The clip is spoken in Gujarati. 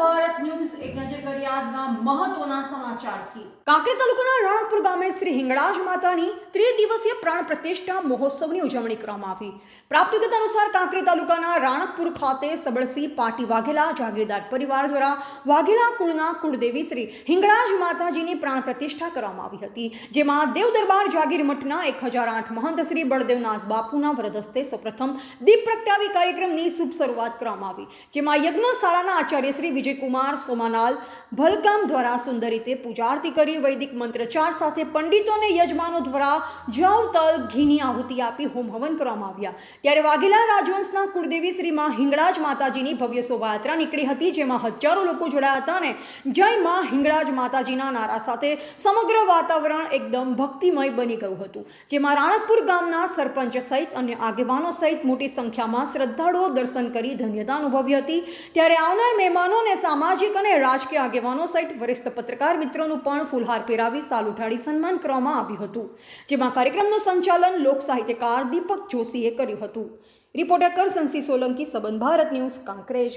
ભારત ન્યૂઝ એક નજર કરીએ રાખી કાંકરી તાલુકાના રાણકપુર ગામે શ્રી હિંગળાજ માતાની ત્રિદિવસીય પ્રાણ પ્રતિષ્ઠા મહોત્સવની ઉજવણી કરવામાં આવી. પ્રાપ્ત વિગત અનુસાર કાંકરી તાલુકાના રાણકપુર ખાતે સબળસિંહ પાટી વાઘેલા, જાગીરદાર પરિવાર દ્વારા વાઘેલા કુળના કુળદેવી શ્રી હિંગળાજ માતાજીની પ્રાણ પ્રતિષ્ઠા કરવામાં આવી હતી, જેમાં દેવ દરબાર જાગીર મઠના એક હજાર આઠ મહંત શ્રી બળદેવનાથ બાપુના વ્રદસ્તે સૌપ્રથમ દીપ પ્રગટાવી કાર્યક્રમની શુભ શરૂઆત કરવામાં આવી, જેમાં યજ્ઞશાળાના આચાર્ય શ્રી વિજયકુમાર સોમાનાલ ભલગામ દ્વારા સુંદર રીતે પૂજા આરતી કરી વૈદિક મંત્રચાર સાથે પંડિતોને યજમાનો દ્વારા જવ તલ ઘીની આહુતિ આપી હોમ હવન કરવામાં આવ્યા. ત્યારે વાઘેલા રાજવંશના કુળદેવી શ્રી માં હિંગળાજ માતાજીની ભવ્ય શોભાયાત્રા નીકળી હતી, જેમાં હજારો લોકો જોડાયા હતા અને જય માં હિંગળાજ માતાજીના નારા સાથે સમગ્ર વાતાવરણ એકદમ ભક્તિમય બની ગયું હતું. જેમાં રાણકપુર ગામના સરપંચ સહિત અને આગેવાનો સહિત મોટી સંખ્યામાં શ્રદ્ધાળુઓ દર્શન કરી ધન્યતા અનુભવી હતી. ત્યારે આવનાર મહેમાનોને સામાજિક અને રાજકીય આગેવાનો સહિત વરિષ્ઠ પત્રકાર મિત્રોનું પણ ફૂલહાર પહેરાવી સાલ ઉઠાડી સન્માન કરવામાં આવ્યું હતું, જેમાં કાર્યક્રમનું સંચાલન લોક સાહિત્યકાર દીપક જોશીએ કર્યું હતું. રિપોર્ટર કરસનસિંહ સોલંકી સંબંધ ભારત ન્યૂઝ, કાંકરેજ.